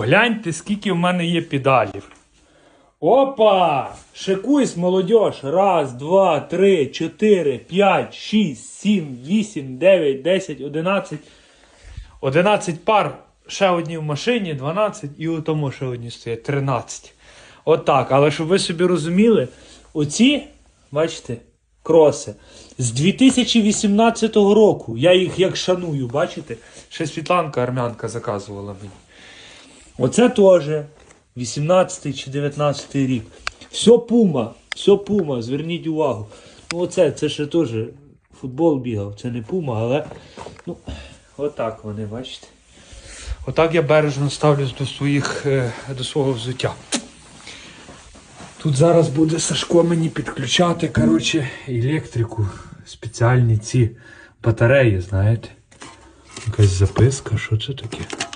Гляньте, скільки в мене є педалів. Опа! Шикуйсь, молодь. Раз, два, три, чотири, п'ять, шість, сім, вісім, дев'ять, десять, одинадцять. Одинадцять пар. Ще одні в машині, 12 і у тому ще одні стоять 13. Отак. Але щоб ви собі розуміли, оці, бачите, кроси з 2018 року. Я їх як шаную, бачите? Ще Світланка армянка заказувала мені. Оце теж 18 чи 19 рік. Все пума, все пума, зверніть увагу. Ну, оце, це ще теж футбол бігав, це не пума, але ну, отак вони, бачите. Отак я бережно ставлюсь до своїх, е, до свого взуття. Тут зараз буде Сашко мені підключати, коротше, електрику. Спеціальні ці батареї, знаєте. Якась записка, що це таке?